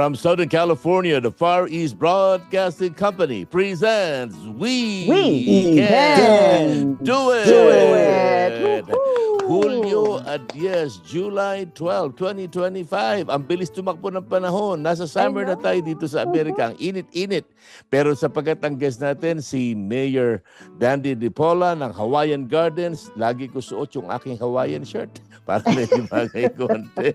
From Southern California, the Far East Broadcasting Company presents We, We Can, Can Do It! Do It! Julio at yes, July 12, 2025. Ang bilis tumakbo ng panahon. Nasa summer na tayo dito sa Amerika. Ang init-init. Pero sapagkat ang guest natin, si Mayor Dandy Dipola ng Hawaiian Gardens, lagi ko suot yung aking Hawaiian shirt para medyo bagay konti.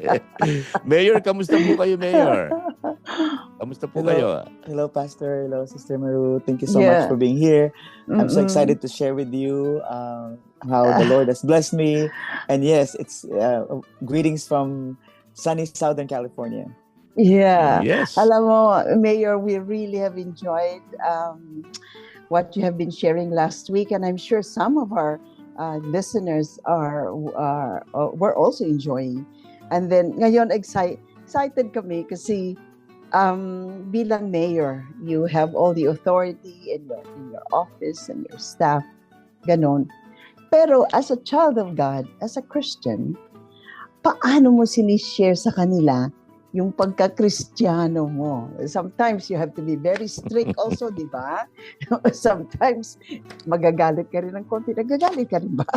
Mayor, kamusta po kayo, Mayor? Kamusta po Hello. kayo? Hello, Pastor. Hello, Sister Maru. Thank you so Yeah. much for being here. I'm so excited to share with you um, how the Lord has blessed me. And yes, it's uh, greetings from sunny Southern California. Yeah. Yes. Alam mo, Mayor, we really have enjoyed um, what you have been sharing last week, and I'm sure some of our uh, listeners are, are uh, were also enjoying. And then ngayon excited excited kami kasi um, bilang mayor, you have all the authority in your, in your office and your staff, ganon. Pero as a child of God, as a Christian, paano mo sinishare sa kanila yung pagka-Kristiyano mo. Sometimes you have to be very strict also, di ba? Sometimes magagalit ka rin ng konti. Nagagalit ka rin ba?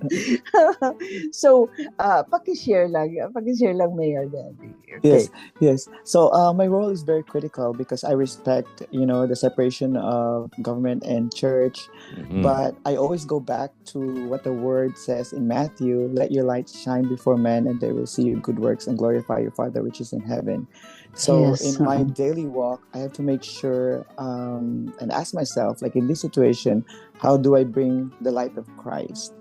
so, uh, pakishare lang. Pakishare lang, Mayor Daddy. Yes, yes. So uh, my role is very critical because I respect, you know, the separation of government and church. Mhm. But I always go back to what the word says in Matthew let your light shine before men, and they will see your good works and glorify your Father which is in heaven. So, Yes, in my daily walk, I have to make sure um, and ask myself, like in this situation, how do I bring the light of Christ?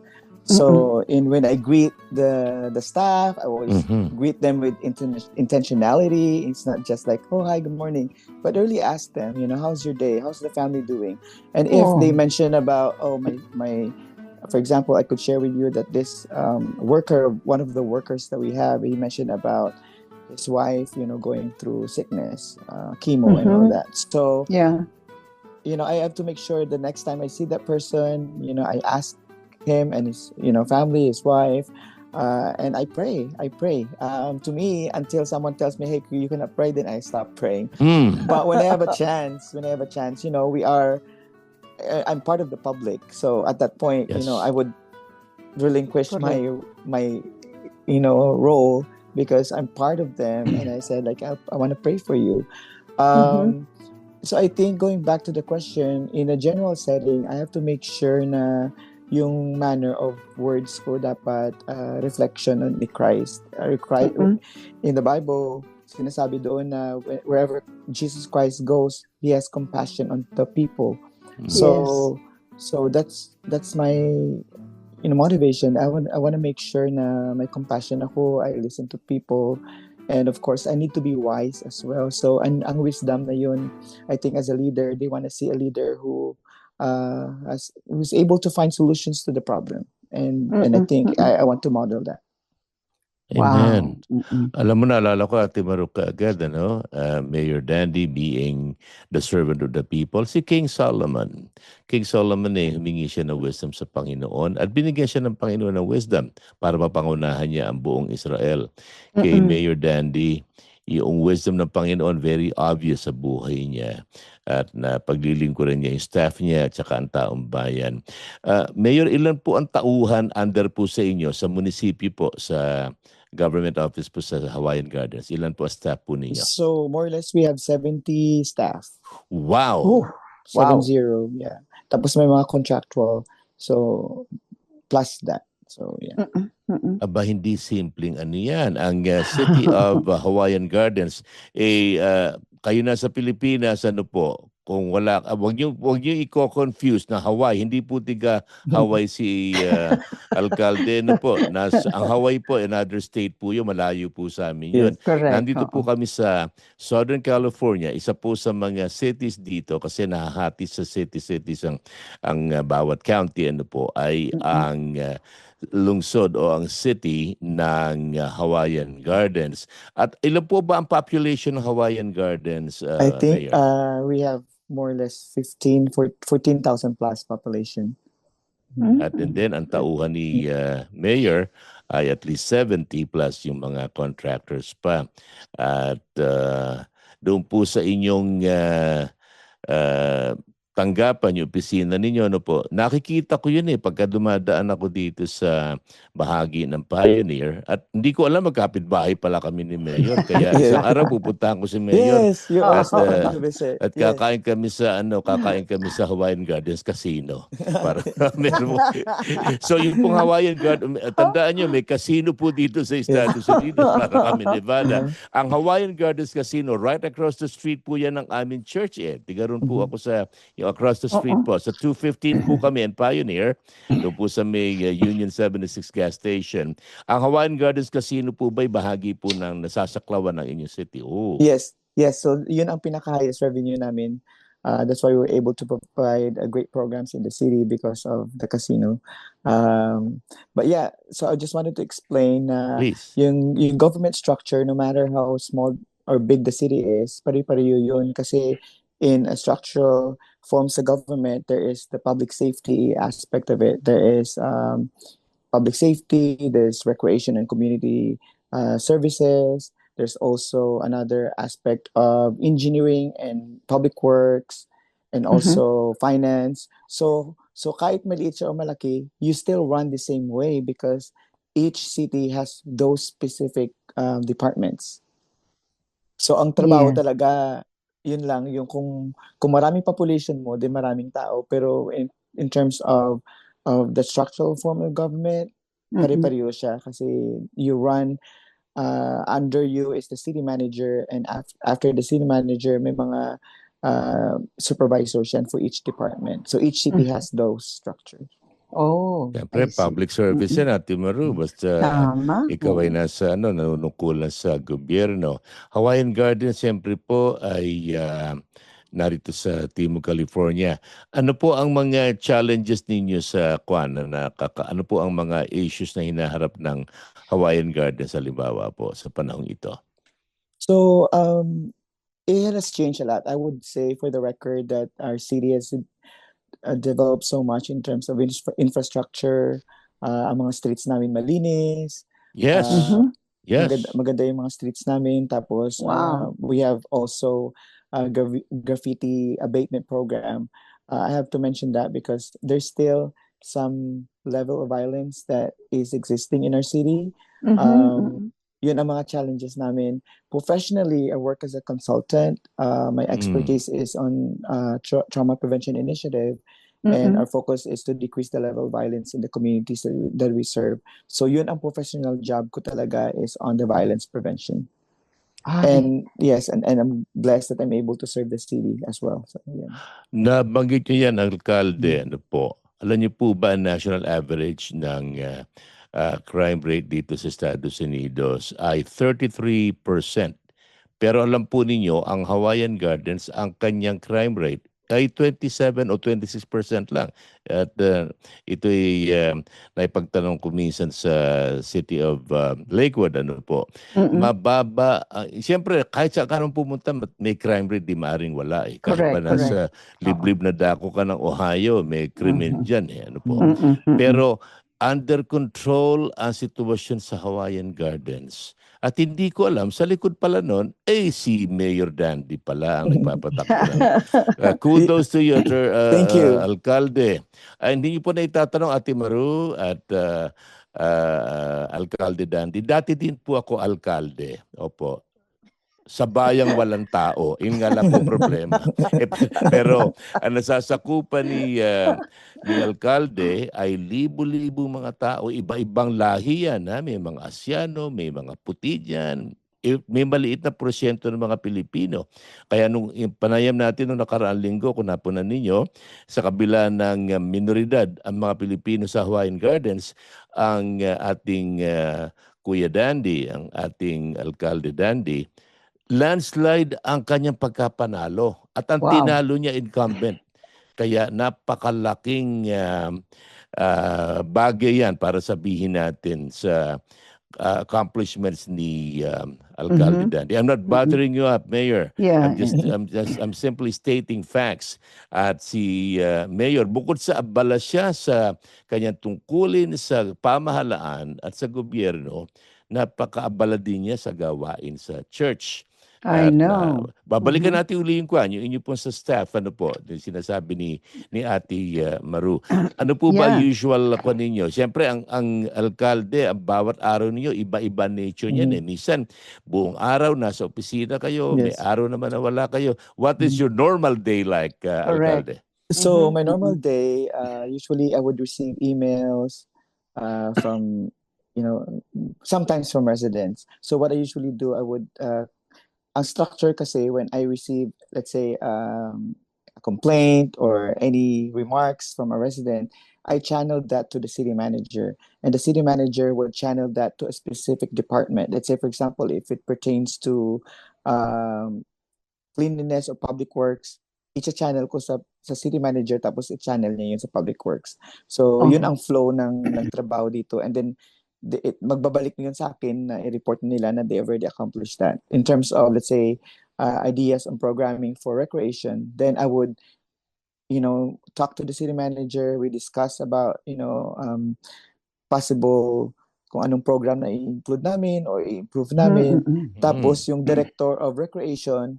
So, in when I greet the the staff, I always Mhm. greet them with inten- intentionality. It's not just like, oh, hi, good morning, but really ask them, you know, how's your day? How's the family doing? And if Oh. they mention about, oh, my, my, for example, I could share with you that this um, worker, one of the workers that we have, he mentioned about his wife, you know, going through sickness, uh, chemo, and all Mhm. that. So, Yeah. you know, I have to make sure the next time I see that person, you know, I ask him and his, you know, family, his wife, uh, and I pray. I pray. Um, to me, until someone tells me, "Hey, you cannot pray," then I stop praying. Mm. But when I have a chance, when I have a chance, you know, we are. uh, I'm part of the public, so at that point, you know, I would relinquish Correct. my my, you know, role because I'm part of them, and I said like I, I want to pray for you. Um, So I think going back to the question, in a general setting, I have to make sure na yung manner of words ko dapat uh, reflection on ni Christ. Uh, Christ Mm-mm. In the Bible, sinasabi doon na whe- wherever Jesus Christ goes, He has compassion on the people. So, so that's that's my you know motivation. I want I want to make sure na may compassion ako. I listen to people, and of course, I need to be wise as well. So, ang ang wisdom na yun, I think as a leader, they want to see a leader who uh has, who's able to find solutions to the problem, and and I think. I, I want to model that. Amen. Wow. Alam mo, naalala ko, Ate Maruka agad, ano? Uh, Mayor Dandy being the servant of the people. Si King Solomon. King Solomon eh, humingi siya ng wisdom sa Panginoon at binigyan siya ng Panginoon ng wisdom para mapangunahan niya ang buong Israel. Kay Mm-mm. Mayor Dandy, yung wisdom ng Panginoon very obvious sa buhay niya at na paglilingkuran niya yung staff niya at saka ang taong bayan. Uh, Mayor, ilan po ang tauhan under po sa inyo sa munisipyo po sa government office po sa Hawaiian Gardens? Ilan po ang staff po ninyo? So more or less, we have 70 staff. Wow! Oh, Seven Wow. zero, yeah. Tapos may mga contractual. So plus that. So yeah. mm-mm, mm-mm. Aba, hindi simpleng ano yan. Ang uh, City of uh, Hawaiian Gardens, eh, uh, kayo na sa Pilipinas, ano po, Kung wala, ah, wag niyo wag niyo i-confuse na Hawaii. Hindi po tiga Hawaii si ah, alkalde no po. Nas, ang Hawaii po another state po 'yun, malayo po sa amin 'yun. Correct. Nandito po kami sa Southern California, isa po sa mga cities dito kasi nahahati sa city-cities ang ang ah, bawat county ano po ay Mm-mm. ang ah, lungsod o ang city ng ah, Hawaiian Gardens. At ilan po ba ang population ng Hawaiian Gardens, uh, I think Mayor? uh, we have more or less 15, 14,000 plus population. Mm. At and then ang tauhan ni uh, Mayor ay at least 70 plus yung mga contractors pa. At uh, doon po sa inyong uh, uh, tanggapan, yung opisina ninyo, ano po, nakikita ko yun eh pagka dumadaan ako dito sa bahagi ng Pioneer at hindi ko alam magkapit-bahay pala kami ni Mayor. Kaya Yeah. isang araw pupuntahan ko si Mayor Yes, you're At, uh, at kakain kami sa ano, kakain kami sa Hawaiian Gardens Casino. Para meron so yung pong Hawaiian Garden, tandaan nyo, may casino po dito sa Estados Unidos para kami Nevada. Ang Hawaiian Gardens Casino, right across the street po yan ng aming church eh. Tiga ron po Mhm. ako sa, yung across the street po. Sa 215 po kami in Pioneer, doon po sa may uh, Union 76 gas station. Ang Hawaiian Gardens Casino po ba'y bahagi po ng nasasaklawan ng inyong city? Oh. Yes, yes. So yun ang pinaka-highest revenue namin. Uh, that's why we were able to provide uh, great programs in the city because of the casino. Um, but yeah, so I just wanted to explain Please. yung, yung government structure, no matter how small or big the city is, pare-pareho yun. Kasi in a structural forms of government, there is the public safety aspect of it. There is um, public safety, there's recreation and community uh, services. There's also another aspect of engineering and public works and Mhm. also finance. So so kahit maliit siya o malaki, you still run the same way because each city has those specific um, departments. So ang trabaho Yes. talaga, yun lang, yung kung kung maraming population mo, di maraming tao, pero in, in terms of of the structural form of government, Mm-mm. pare-pareho siya kasi you run uh, under you is the city manager and af- after the city manager may mga uh, supervisors yan for each department. So each city Mhm. has those structures. Oh, Siyempre, public service yan, Ate Maru. Basta Tama. ikaw ay nasa ano, nanunungkulan sa gobyerno. Hawaiian Garden, siyempre po, ay ah, narito sa Timog, California. Ano po ang mga challenges ninyo sa Kwan? Na nakaka, ano po ang mga issues na hinaharap ng Hawaiian Garden sa Limbawa po sa panahong ito? So um, it has changed a lot. I would say for the record that our city has uh, developed so much in terms of infra- infrastructure. Uh, ang mga streets namin malinis. Yes, Uh, Mhm. yes. Maganda, maganda yung mga streets namin. Tapos, Wow. uh, we have also a gra- graffiti abatement program. Uh, I have to mention that because there's still some level of violence that is existing in our city. Mhm, Um, mhm. Yun ang mga challenges namin. Professionally, I work as a consultant. Uh, my Mm. expertise is on uh, tra- trauma prevention initiative. And Mhm. our focus is to decrease the level of violence in the communities that, we- that we serve. So yun ang professional job ko talaga is on the violence prevention. Ay, And yes, and, and I'm blessed that I'm able to serve the city as well. So yeah. Nabanggit nyo yan, Alkalde, ano po. Alam niyo po ba ang national average ng ah, ah, crime rate dito sa Estados Unidos ay 33%. Pero alam po ninyo, ang Hawaiian Gardens, ang kanyang crime rate ay 27 o 26% lang. At uh, ito ay uh, naipagtanong ko minsan sa city of uh, Lakewood, ano po. mm-mm. Mababa. ah, Siyempre, kahit sa kanong pumunta, may crime rate, di maaring wala eh. Kahit Correct, pa nasa liblib na dako ka ng Ohio, may krimen Mhm. dyan eh. Ano po. Mm-mm. Pero under control ang sitwasyon sa Hawaiian Gardens. At hindi ko alam, sa likod pala nun, eh si Mayor Dandy pala ang nagpapatakbo. Uh, kudos to you, uh, Thank you. uh, Alcalde. Ah, hindi niyo po na itatanong, Ate Maru at uh, uh, Alcalde Dandy. Dati din po ako alkalde. Opo. Sa bayang walang tao. Yun nga lang po problema. Eh, Pero ang nasasakupan ni, uh, ni Alcalde ay libo-libo mga tao. Iba-ibang lahi yan. Ha? May mga Asyano, may mga puti dyan. eh, may maliit na porsyento ng mga Pilipino. Kaya nung panayam natin nung nakaraang linggo, kung napunan ninyo, sa kabila ng uh, minoridad ang mga Pilipino sa Hawaiian Gardens, ang uh, ating uh, Kuya Dandy, ang ating Alcalde Dandy, landslide ang kanyang pagkapanalo at ang Wow. tinalo niya incumbent. Kaya napakalaking uh, uh, bagay yan para sabihin natin sa uh, accomplishments ni um, Alcalde Mhm. Dandy. I'm not bothering you up, Mayor. Yeah. I'm just I'm just I'm simply stating facts. At si uh, Mayor bukod sa abala siya sa kanyang tungkulin sa pamahalaan at sa gobyerno, napakaabala din niya sa gawain sa church. I At, know. uh, babalikan Mhm. natin uli yung kwan, yung inyo po sa staff, ano po, yung sinasabi ni ni Ate uh, Maru. Ano po ba Yeah. usual kwan ninyo? Siyempre, ang, ang alkalde, ang bawat araw ninyo, iba-iba nature niyan Mhm. eh. Minsan, buong araw nasa opisina kayo, may Yes. araw naman na wala kayo. What is Mhm. your normal day like, uh, Correct. alkalde? So Mhm, my normal mhm. day, uh, usually I would receive emails uh, from, you know, sometimes from residents. So what I usually do, I would, uh, ang structure kasi when I receive, let's say, um, a complaint or any remarks from a resident, I channel that to the city manager, and the city manager would channel that to a specific department. Let's say, for example, if it pertains to um, cleanliness or public works, i-channel ko sa sa city manager tapos i-channel niya yun sa public works. So, yun Okay. ang flow ng ng trabaho dito and then the, it, magbabalik na yun sa akin na i-report nila na they already accomplished that. In terms of let's say uh, ideas on programming for recreation, then I would you know talk to the city manager, we discuss about, you know, um possible kung anong program na i-include namin or i-improve namin. Mm, mm, mm. Tapos yung director of recreation,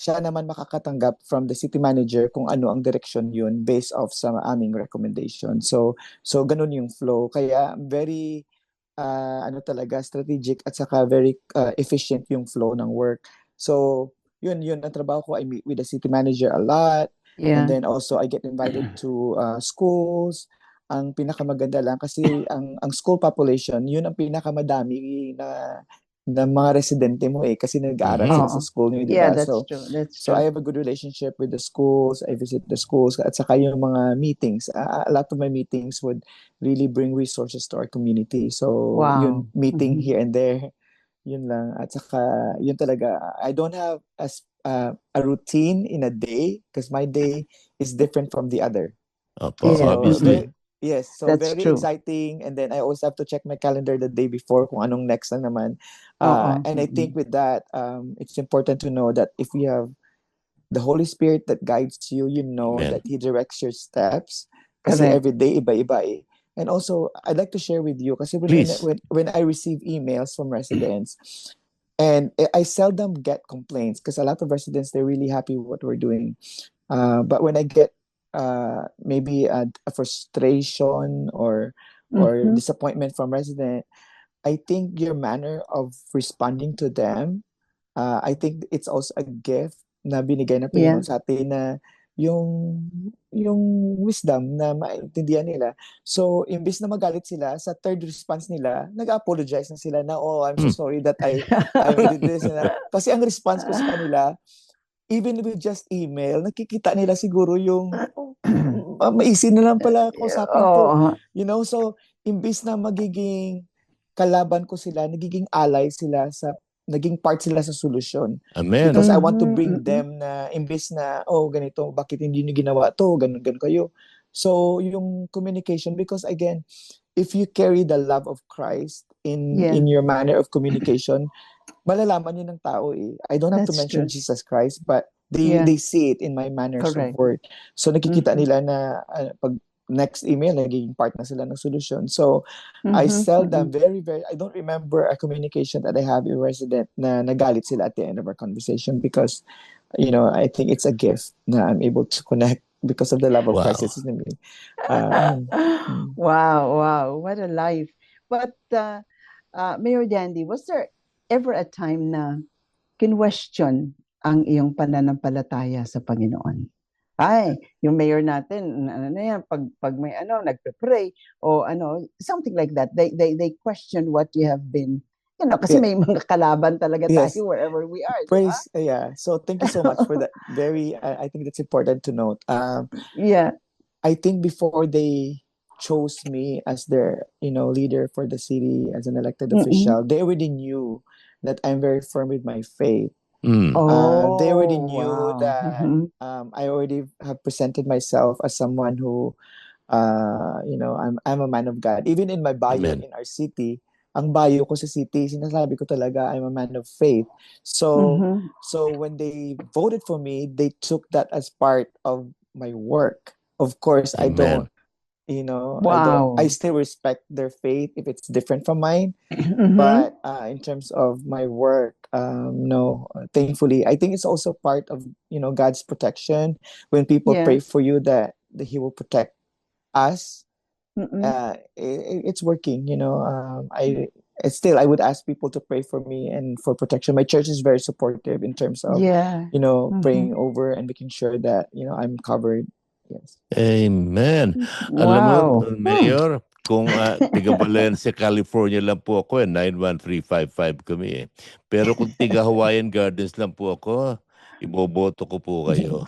siya naman makakatanggap from the city manager kung ano ang direction yun based off sa aming recommendation. So so ganun yung flow. Kaya very uh, ano talaga strategic at saka very uh, efficient yung flow ng work. So yun yun ang trabaho ko. I meet with the city manager a lot. Yeah. And then also I get invited to uh, schools. Ang pinakamaganda lang kasi ang ang school population, yun ang pinakamadami na na mga residente mo eh kasi nag-aaral Mhm. sila sa Oo. school niyo, di Yeah, ba? that's So true. That's so true. I have a good relationship with the schools. I visit the schools at saka yung mga meetings. Uh, a lot of my meetings would really bring resources to our community. So Wow. yun meeting Mhm. here and there. Yun lang. At saka yun talaga I don't have as uh, a routine in a day because my day is different from the other. Opo, Yeah. obviously. Yes, so That's very true. exciting. And then I also have to check my calendar the day before kung anong next na naman. Uh, and I think with that, um, it's important to know that if you have the Holy Spirit that guides you, you know Amen. that He directs your steps. Kasi every day, iba-iba eh. And also, I'd like to share with you, kasi when, Please. when, when I receive emails from residents, and I I seldom get complaints because a lot of residents, they're really happy with what we're doing. Uh, but when I get uh, maybe a, a frustration or or Mhm. disappointment from resident, I think your manner of responding to them, uh, I think it's also a gift na binigay na Panginoon sa atin na yung yung wisdom na maintindihan nila. So, imbis na magalit sila, sa third response nila, nag-apologize na sila na, oh, I'm so Hmm. sorry that I, I did this. and that." Kasi ang response ko sa kanila, even with just email, nakikita nila siguro yung, oh, ah, maisin na lang pala kausapin ko. Oo. You know, so imbis na magiging kalaban ko sila, nagiging ally sila sa naging part sila sa solusyon. Amen. Because I want to Mhm, bring mhm. them na imbis na oh ganito, bakit hindi niyo ginawa to, ganun ganun kayo. So yung communication because again, if you carry the love of Christ in Yeah. in your manner of communication, malalaman yun ng tao eh. I don't have to That's mention true. Jesus Christ, but they Yeah. they see it in my manners Correct. of word. So nakikita Mhm. nila na ah, pag next email nagiging part na sila ng solusyon. So I Mhm, seldom, mhm. very, very, I don't remember a communication that I have with resident na nagalit sila at the end of our conversation because, you know, I think it's a gift na I'm able to connect because of the love of Wow. Christ in me. Uh, mm. wow, wow, what a life. But uh, uh, Mayor Dandy, was there ever a time na kinwestiyon ang iyong pananampalataya sa Panginoon? Ay, yung mayor natin, ano na yan, pag, pag may ano, nagpe-pray o ano, something like that. They, they, they question what you have been You know, kasi Yeah. may mga kalaban talaga Yes. tayo wherever we are. Praise, uh, yeah. So thank you so much for that. Very, I, I think that's important to note. Um, Yeah. I think before they chose me as their, you know, leader for the city as an elected Mm-mm. official, they already knew that I'm very firm with my faith. Mm. Oh, they already knew wow. that- Mhm. Um, I already have presented myself as someone who, uh, you know, I'm I'm a man of God. Even in my bio Amen. in our city, ang bio ko sa city, sinasabi ko talaga I'm a man of faith. So Mhm. So when they voted for me, they took that as part of my work. Of course, I Amen. don't, you know, I Wow. I still respect their faith if it's different from mine. Mhm. But uh, in terms of my work, um, no. Thankfully, I think it's also part of you know God's protection. When people Yeah. pray for you, that, that He will protect us. Uh, it, it's working. You know, um, I. Still, I would ask people to pray for me and for protection. My church is very supportive in terms of yeah. you know, Mhm. praying over and making sure that, you know, I'm covered. Yes. Amen. Alam mo, Wow. Mayor, kung uh, tiga Valencia, California lang po ako, eh, 91355 kami eh. Pero kung tiga Hawaiian Gardens lang po ako, iboboto ko po kayo.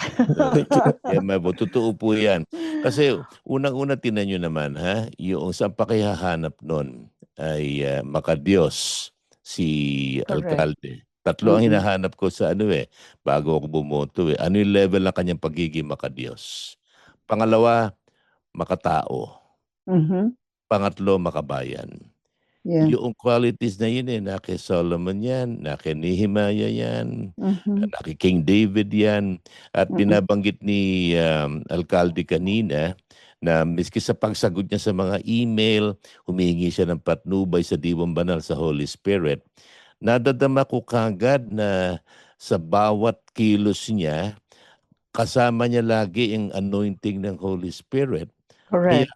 Yan, may vote. Totoo po yan. Kasi unang-una tinan nyo naman, ha? Yung saan pa kayo hahanap nun ay uh, makadiyos si Correct. alkalde. Tatlo ang hinahanap ko sa ano eh, bago ako bumoto eh. Ano yung level ng kanyang pagiging makadiyos? Pangalawa, makatao. Mhm. Pangatlo, makabayan. Yeah. Yung qualities na yun eh, na kay Solomon yan, na kay Nehemiah yan, Mhm. na kay King David yan. At Mm-mm. binabanggit ni um, Alcalde kanina na miski sa pagsagot niya sa mga email, humingi siya ng patnubay sa Diwang Banal sa Holy Spirit. Nadadama ko kagad na sa bawat kilos niya, kasama niya lagi ang anointing ng Holy Spirit Correct.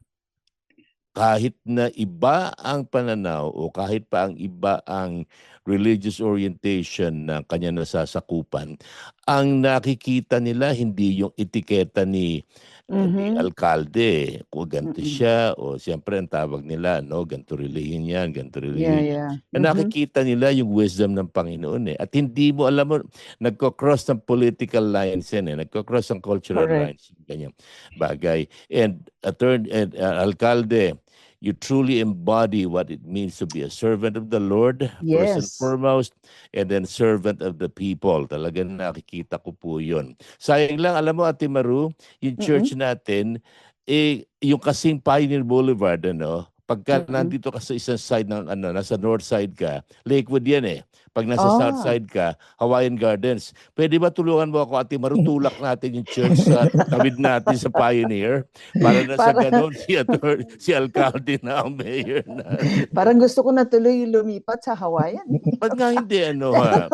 kahit na iba ang pananaw o kahit pa ang iba ang religious orientation ng kanya nasasakupan, ang nakikita nila hindi yung etiketa ni, Mhm. alkalde, kung ganito Mm-mm. siya o siyempre ang tawag nila, no, ganito relihiyon yan, ganito Yeah, relihiyon yan. yeah. Na Mhm. nakikita nila yung wisdom ng Panginoon eh. At hindi mo, alam mo, nagko-cross ng political lines yan eh. Nagko-cross ng cultural Correct. lines. Ganyan bagay. And, attorney, and uh, alkalde, you truly embody what it means to be a servant of the Lord, first and Yes. foremost, and then servant of the people. Talagang nakikita ko po yun. Sayang lang, alam mo, Ate Maru, yung church natin, eh, yung kasing Pioneer Boulevard, ano, pagka Mm-mm. nandito ka sa isang side ng ano, nasa north side ka, Lakewood yan eh. Pag nasa Ah. south side ka, Hawaiian Gardens. Pwede ba tulungan mo ako, Ate Maru, tulak natin yung church sa tawid natin sa Pioneer? Para na sa ganon, si, attor- si alcalde na ang mayor na. Parang gusto ko na tuloy lumipat sa Hawaiian. Ba't nga hindi ano ha?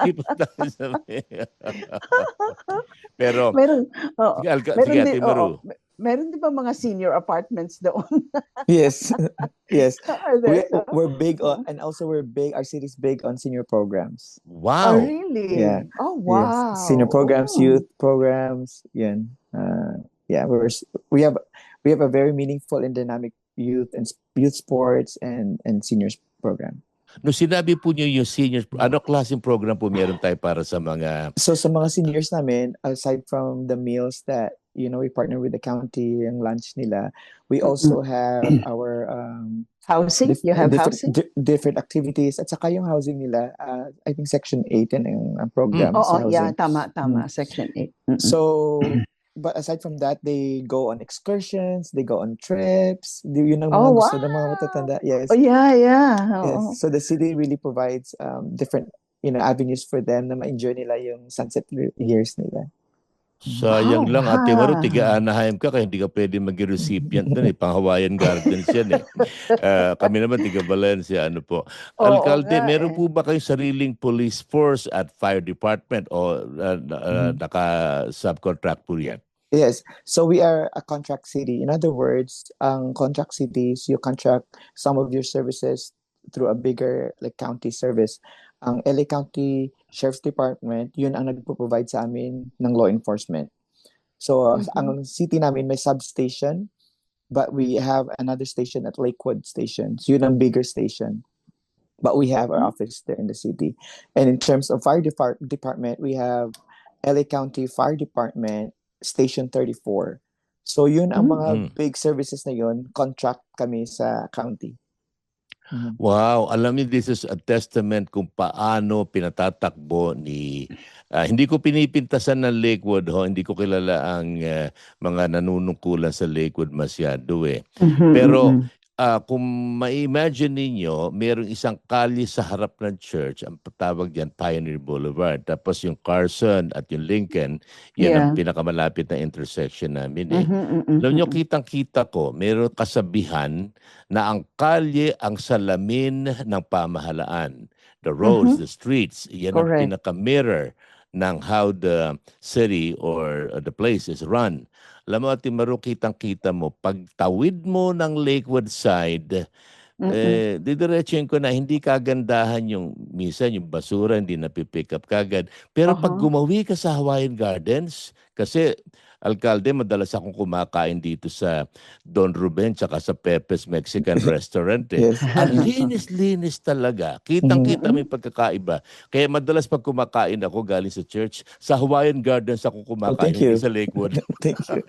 Lipat tayo sa mayor. Pero, Meron, oo. sige, alka, meron sige Ate Maru. oo. Me- meron din ba mga senior apartments doon? Yes. yes. We're, we're big on, and also we're big, our city's big on senior programs. Oh, Wow. really? Yeah. Oh, wow. Yes. Senior programs, Oh. youth programs. Yan. Uh, yeah, we're, we have, we have a very meaningful and dynamic youth and youth sports and, and seniors program. No sinabi po niyo yung seniors, ano klaseng program po meron tayo para sa mga So sa mga seniors namin, aside from the meals that, you know, we partner with the county, yung lunch nila, we also have our um, Housing? dif- you have different, housing? di- different activities. At saka yung housing nila, uh, I think Section 8 yan ang, program Oo, sa yeah, housing. tama, tama. Section 8. So, but aside from that, they go on excursions, they go on trips. Yun ang mga Oh, gusto ng mga wow. matatanda. Yes. Oh, yeah, yeah. yes. Oo. So the city really provides um, different you know avenues for them na ma-enjoy nila yung sunset years nila. sayang Wow, lang Ate Maru, ha. tiga Anaheim ka kaya hindi ka pwede maging recipient doon eh, pang Hawaiian Gardens yan eh. Ah, kami naman tiga Valencia, ano po. Oo Alcalde, nga meron eh. po ba kayong sariling police force at fire department o uh, Mhm. naka-subcontract po yan? Yes. So we are a contract city. In other words, ang contract cities, you contract some of your services through a bigger like county service. Ang LA County Sheriff's Department, yun ang nagpo-provide sa amin ng law enforcement. So Mhm. ang city namin may substation, but we have another station at Lakewood Station. So yun ang bigger station. but we have our Mhm. office there in the city. And in terms of fire depart- department, we have LA County Fire Department Station 34. So yun ang mga Mm. big services na yun, contract kami sa county. Mhm. Wow, alam niyo this is a testament kung paano pinatatakbo ni ah, hindi ko pinipintasan ng Lakewood ho, hindi ko kilala ang ah, mga nanunungkulan sa Lakewood masyado eh. Mhm, Pero mhm. Ah, kung ma-imagine ninyo, mayroong isang kalye sa harap ng church, ang tawag diyan Pioneer Boulevard. Tapos yung Carson at yung Lincoln, yan ang Yeah. pinakamalapit na intersection namin eh. Mhm, mhm, Alam nyo, mhm. kitang-kita ko, mayroon kasabihan na ang kalye ang salamin ng pamahalaan. The roads, the streets, yan ang Correct. pinaka-mirror ng how the city or uh, the place is run. Alam mo, Ate Maru, kitang-kita mo, pagtawid mo ng Lakewood side, Mm-mm. eh, didiretsuhin ko na hindi kagandahan yung, minsan yung basura, hindi napipick up kagad. Pero pag Aha. gumawi ka sa Hawaiian Gardens, kasi alkalde, madalas akong kumakain dito sa Don Ruben tsaka sa Pepe's Mexican Restaurant. Eh. Yes. Ang linis-linis talaga. Kitang-kita may pagkakaiba. Kaya madalas pag kumakain ako galing sa church, sa Hawaiian Gardens ako kumakain, Oh, sa Lakewood. Thank you.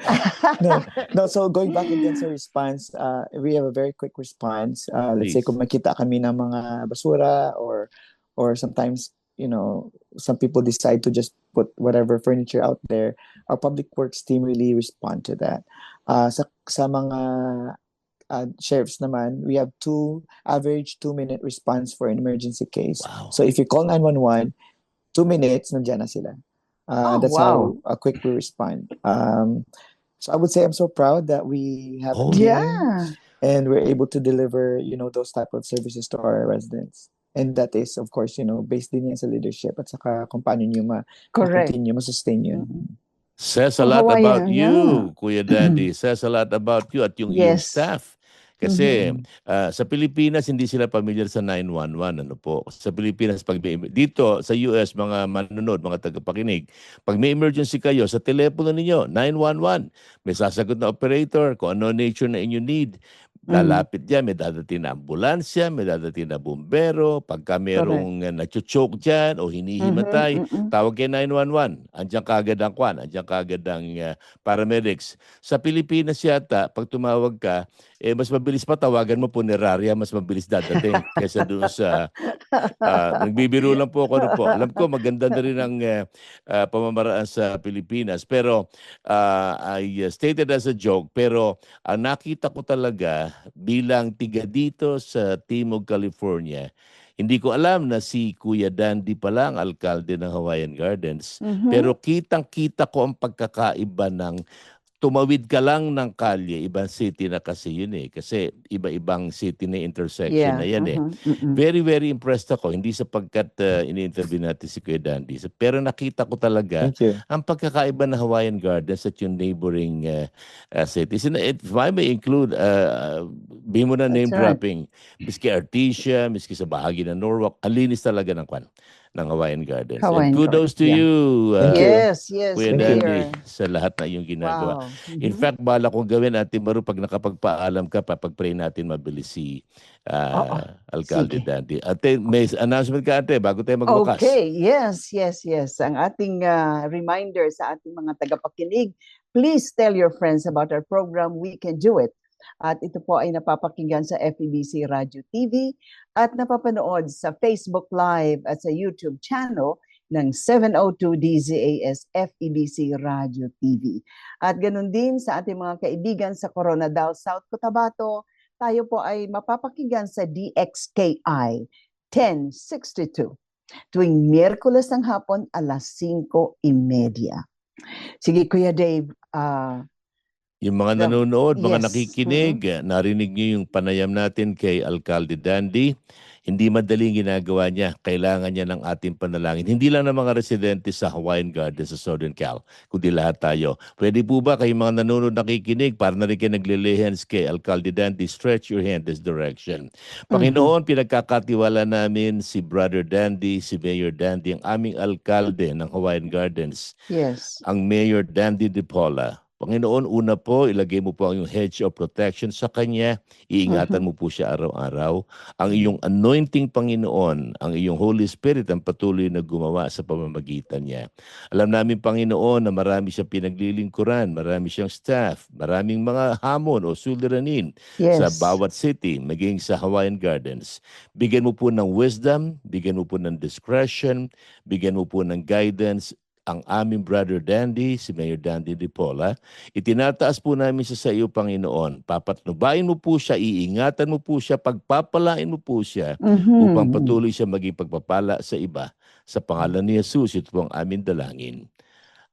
no, no, so going back again sa response, uh, we have a very quick response. Uh, let's say Please. kung makita kami ng mga basura or or sometimes, you know, some people decide to just put whatever furniture out there. Our public works team really respond to that. Uh, sa, sa mga uh, sheriffs naman, we have two average two minute response for an emergency case. Wow. So if you call 911, two minutes, nandiyan na sila. Uh, Oh, that's wow. how uh, quick we respond. Um, so I would say I'm so proud that we have Oh, Yeah. and we're able to deliver, you know, those type of services to our residents. And that is, of course, you know, based din yan sa leadership at saka kung paano nyo ma- Correct. ma-continue, ma-sustain yun. Mhm. Says a lot about Hawaiian, you, yeah. Kuya Dandy. Says a lot about you at yung iyong Yes. staff. Kasi Mhm. ah, sa Pilipinas hindi sila familiar sa 911 ano po. Sa Pilipinas pag may, dito sa US mga manonood, mga tagapakinig, pag may emergency kayo sa telepono ninyo 911, may sasagot na operator kung ano nature na inyo need. Lalapit diyan, may dadating na ambulansya, may dadating na bumbero, pagka merong uh, nacho-choke diyan o hinihimatay, Mhm, mhm. Tawag kay 911. Andiyan kagad ang kwan. Andiyan kagad ang uh, paramedics. Sa Pilipinas yata, pag tumawag ka, eh, mas mabilis pa tawagan mo puneraria, mas mabilis dadating kaysa doon sa... ah, nagbibiro lang po ako. Ano po. Alam ko, maganda na rin ang uh, pamamaraan sa Pilipinas. Pero ah, I uh, stated as a joke, pero ang nakita ko talaga bilang tiga dito sa Timog, California, hindi ko alam na si Kuya Dandy pala ang alkalde ng Hawaiian Gardens. Mhm. Pero kitang-kita ko ang pagkakaiba ng tumawid ka lang ng kalye, ibang city na kasi yun eh. Kasi iba-ibang city na intersection Yeah. na yan eh. mhm. Very, very impressed ako. Hindi sapagkat uh, ini-interview natin si Kuya Dandy. Pero nakita ko talaga ang pagkakaiba ng Hawaiian Gardens at yung neighboring uh, uh, cities. And if I may include, uh, uh, mo na name That's right. dropping, miski Artesia, miski sa bahagi ng Norwalk, ang linis talaga ng kwan ng Hawaiian Gardens. Hawaiian And kudos to Gardens, yeah. you, uh, Thank you. yes, yes. Kuya. Dandy, sa lahat na iyong ginagawa. Wow. In Mhm. fact, bala kong gawin, Ate Maru, pag nakapagpaalam ka, papag-pray natin mabilis si uh, Oo, Alcalde sige. Dandy. Ate, may announcement ka, Ate, bago tayo magwakas. Okay, yes, yes, yes. Ang ating ah, reminder sa ating mga tagapakinig, please tell your friends about our program, We Can Do It. At ito po ay napapakinggan sa FEBC Radio TV at napapanood sa Facebook Live at sa YouTube channel ng 702 DZAS FEBC Radio TV. At ganun din sa ating mga kaibigan sa Coronadal, South Cotabato, tayo po ay mapapakinggan sa DXKI 1062 tuwing Miyerkules ng hapon alas 5.30. Sige, Kuya Dave, ah, Yung mga nanonood, mga Yes. nakikinig, narinig niyo yung panayam natin kay Alcalde Dandy. Hindi madaling ginagawa niya. Kailangan niya ng ating panalangin. Hindi lang ng mga residente sa Hawaiian Gardens sa Southern Cal, kundi lahat tayo. Pwede po ba kayo mga nanonood nakikinig para na rin kayo naglilihens kay Alcalde Dandy, stretch your hand this direction. Panginoon, pinagkakatiwala namin si Brother Dandy, si Mayor Dandy, ang aming alkalde ng Hawaiian Gardens yes. ang Mayor Dandy De Paula, Panginoon, una po, ilagay mo po ang iyong hedge of protection sa Kanya. Iingatan mo po siya araw-araw. Ang iyong anointing, Panginoon, ang iyong Holy Spirit ang patuloy na gumawa sa pamamagitan niya. Alam namin, Panginoon, na marami siyang pinaglilingkuran, marami siyang staff, maraming mga hamon o suliranin Yes. sa bawat city, maging sa Hawaiian Gardens. Bigyan mo po ng wisdom, bigyan mo po ng discretion, bigyan mo po ng guidance ang aming brother Dandy, si Mayor Dandy Di Pola. Itinataas po namin siya sa iyo, Panginoon. Papatnubayin mo po siya, iingatan mo po siya, pagpapalain mo po siya Mhm. upang patuloy siya maging pagpapala sa iba. Sa pangalan ni Jesus, ito po ang aming dalangin.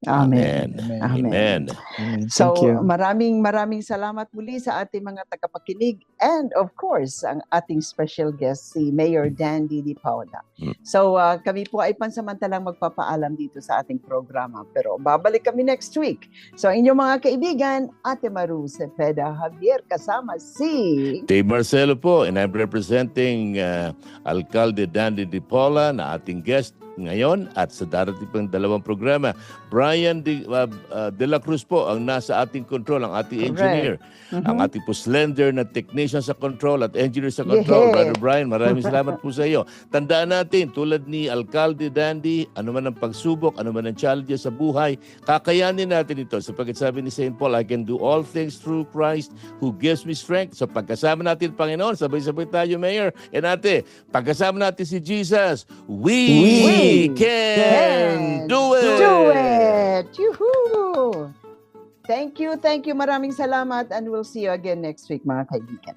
Amen. Amen. Amen. Amen. Amen. So, maraming maraming salamat muli sa ating mga tagapakinig and of course, ang ating special guest si Mayor Dandy Di Paula. Mm. So, uh, kami po ay pansamantalang magpapaalam dito sa ating programa pero babalik kami next week. So, inyong mga kaibigan, Ate Maru Cepeda Javier kasama si Dave Marcelo po, and I'm representing uh, Alcalde Dandy Di Paula na ating guest ngayon at sa darating pang dalawang programa. Brian De, uh, uh, De La Cruz po ang nasa ating control, ang ating Correct. engineer. Mhm. Ang ating po slender na technician sa control at engineer sa control. Yeah. Brother Brian, maraming salamat po sa iyo. Tandaan natin, tulad ni Alcalde Dandy, ano man ang pagsubok, ano man ang challenges sa buhay, kakayanin natin ito. Sapagkat sabi ni St. Paul, I can do all things through Christ who gives me strength. So pagkasama natin, Panginoon, sabay-sabay tayo, Mayor. And ate, pagkasama natin si Jesus, we, We can, do it! Do it! Yuhuu! Thank you, thank you. Maraming salamat and we'll see you again next week, mga kaibigan.